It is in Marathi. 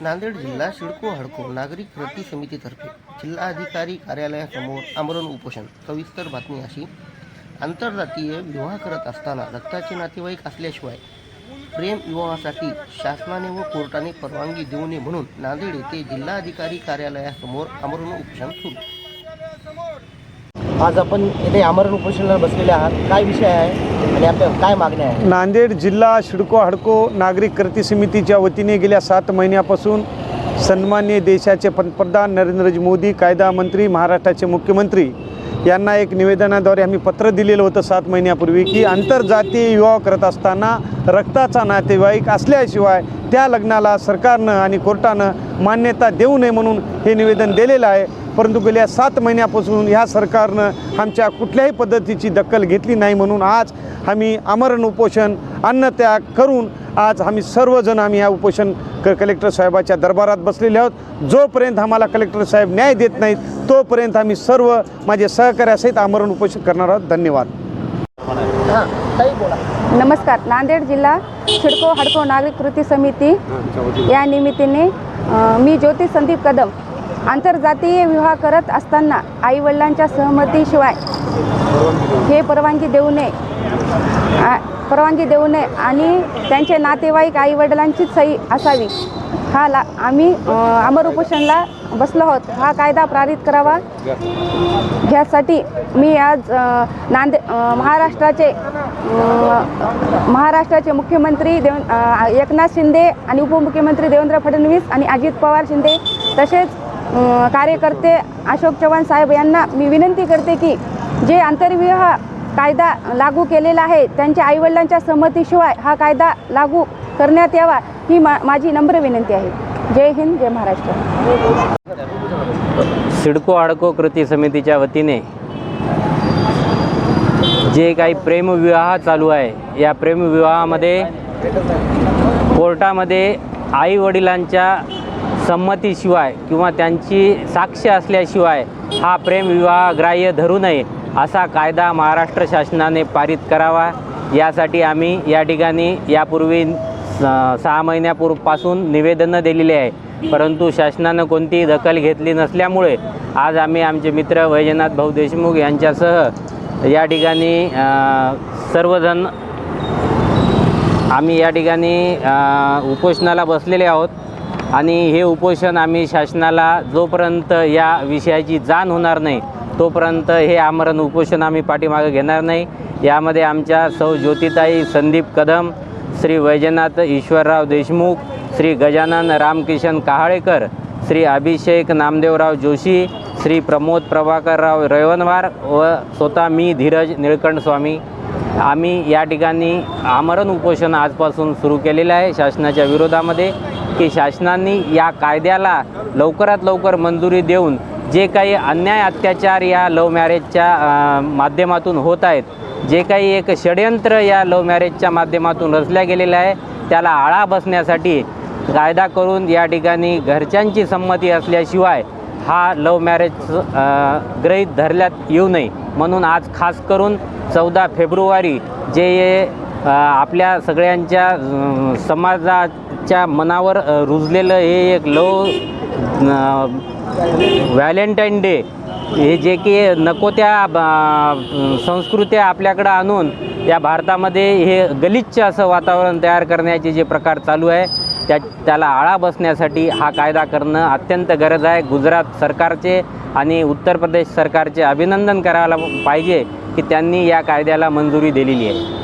नांदेड जिल्हा शिडको हडको नागरिक कृती समितीतर्फे जिल्हाधिकारी कार्यालयासमोर आमरण उपोषण. सविस्तर बातमी अशी. आंतरजातीय विवाह करत असताना रक्ताचे नातेवाईक असल्याशिवाय प्रेम विवाहासाठी शासनाने व कोर्टाने परवानगी देऊ नये म्हणून नांदेड येथे जिल्हाधिकारी कार्यालयासमोर आमरण उपोषण सुरू. आज आपण इथे आमरण उपोषणाला बसलेले आहात. काय विषय आहे आणि आपल्या काय मागण्या आहे नांदेड जिल्हा शिडको हडको नागरिक कृती समितीच्या वतीने गेल्या सात महिन्यापासून सन्मान्य देशाचे पंतप्रधान नरेंद्रजी मोदी कायदा मंत्री महाराष्ट्राचे मुख्यमंत्री यांना एक निवेदनाद्वारे आम्ही पत्र दिलेलं होतं सात महिन्यापूर्वी की आंतरजातीय विवाह करत असताना रक्ताचा नातेवाईक असल्याशिवाय त्या लग्नाला सरकारनं आणि कोर्टानं मान्यता देऊ नये म्हणून हे निवेदन दिलेलं आहे. परंतु गेल्या सात महिन्यापासून ह्या सरकारनं आमच्या कुठल्याही पद्धतीची दखल घेतली नाही म्हणून आज आम्ही आमरण उपोषण अन्नत्याग करून आज आम्ही सर्वजण आम्ही ह्या उपोषण क कलेक्टर साहेबाच्या दरबारात बसलेले आहोत. जोपर्यंत आम्हाला कलेक्टर साहेब न्याय देत नाहीत तोपर्यंत आम्ही सर्व माझे सहकार्यासहित आमरण उपोषण करणार आहोत. धन्यवाद. हां नमस्कार. नांदेड जिल्हा शिडको हडको नागरिक कृती समिती या निमित्ताने मी ज्योती संदीप कदम आंतरजातीय विवाह करत असताना आईवडिलांच्या सहमतीशिवाय हे परवानगी देऊ नये. परवानगी देऊ नये आणि त्यांचे नातेवाईक आईवडिलांचीच सही असावी. हा ला आम्ही अमर उपोषणला बसलो आहोत. हा कायदा पारित करावा. ह्यासाठी मी आज नांदे महाराष्ट्राचे महाराष्ट्राचे मुख्यमंत्री देव एकनाथ शिंदे आणि उपमुख्यमंत्री देवेंद्र फडणवीस आणि अजित पवार शिंदे तसेच कार्यकर्ते अशोक चव्हाण साहेब यांना मी विनंती करते की जे आंतरविवाह कायदा लागू केलेला आहे त्यांच्या आईवडिलांच्या संमतीशिवाय हा कायदा लागू करण्यात यावा ही मा माझी नम्र विनंती आहे. जय हिंद जय महाराष्ट्र. सिडको आडको कृती समितीच्या वतीने जे काही प्रेमविवाह चालू आहे या प्रेमविवाहामध्ये कोर्टामध्ये आईवडिलांच्या संमतीशिवाय किंवा त्यांची साक्ष असल्याशिवाय हा प्रेमविवाह ग्राह्य धरू नये असा कायदा महाराष्ट्र शासनाने पारित करावा. यासाठी आम्ही या ठिकाणी यापूर्वी स- सहा महिन्यापूर्वीपासून निवेदनं दिलेली आहे. परंतु शासनानं कोणतीही दखल घेतली नसल्यामुळे आज आम्ही आमचे मित्र वैजनाथ भाऊ देशमुख यांच्यासह या ठिकाणी सर्वजण आम्ही या ठिकाणी उपोषणाला बसलेले आहोत. आणि हे उपोषण आम्ही शासनाला जोपर्यंत या विषयाची जाण होणार नाही तोपर्यंत हे आमरण उपोषण आम्ही पाठीमागे घेणार नाही. यामध्ये आमच्या सौ ज्योतिताई संदीप कदम श्री वैजनाथ ईश्वरराव देशमुख श्री गजानन रामकिशन कहाळेकर श्री अभिषेक नामदेवराव जोशी श्री प्रमोद प्रभाकरराव रेवनवार व स्वतः मी धीरज निळकंठ स्वामी. आम्ही या ठिकाणी आमरण उपोषण आजपासून सुरू केलेलं आहे शासनाच्या विरोधामध्ये. की शासनाने या कायद्याला लवकरात लवकर मंजुरी देऊन जे काही अन्याय अत्याचार या लव्ह मॅरेजच्या माध्यमातून होत आहेत जे काही एक षडयंत्र या लव्ह मॅरेजच्या माध्यमातून रचल्या गेलेलं आहे त्याला आळा बसण्यासाठी कायदा करून या ठिकाणी घरच्यांची संमती असल्याशिवाय हा लव्ह मॅरेज अ, गृहीत धरल्यात येऊ नये. म्हणून आज खास करून चौदा फेब्रुवारी जे आपल्या सगळ्यांच्या समाजात समाजाच्या मनावर रुजलेलं हे एक लव व्हॅलेंटाईन डे हे जे की नको त्या ब- संस्कृत्या आपल्याकडं आणून या भारतामध्ये हे गलिच्छ असं वातावरण तयार करण्याचे जे प्रकार चालू आहे त्या त्याला आळा बसण्यासाठी हा कायदा करणं अत्यंत गरज आहे. गुजरात सरकारचे आणि उत्तर प्रदेश सरकारचे अभिनंदन करायला पाहिजे की त्यांनी या कायद्याला मंजुरी दिलेली आहे.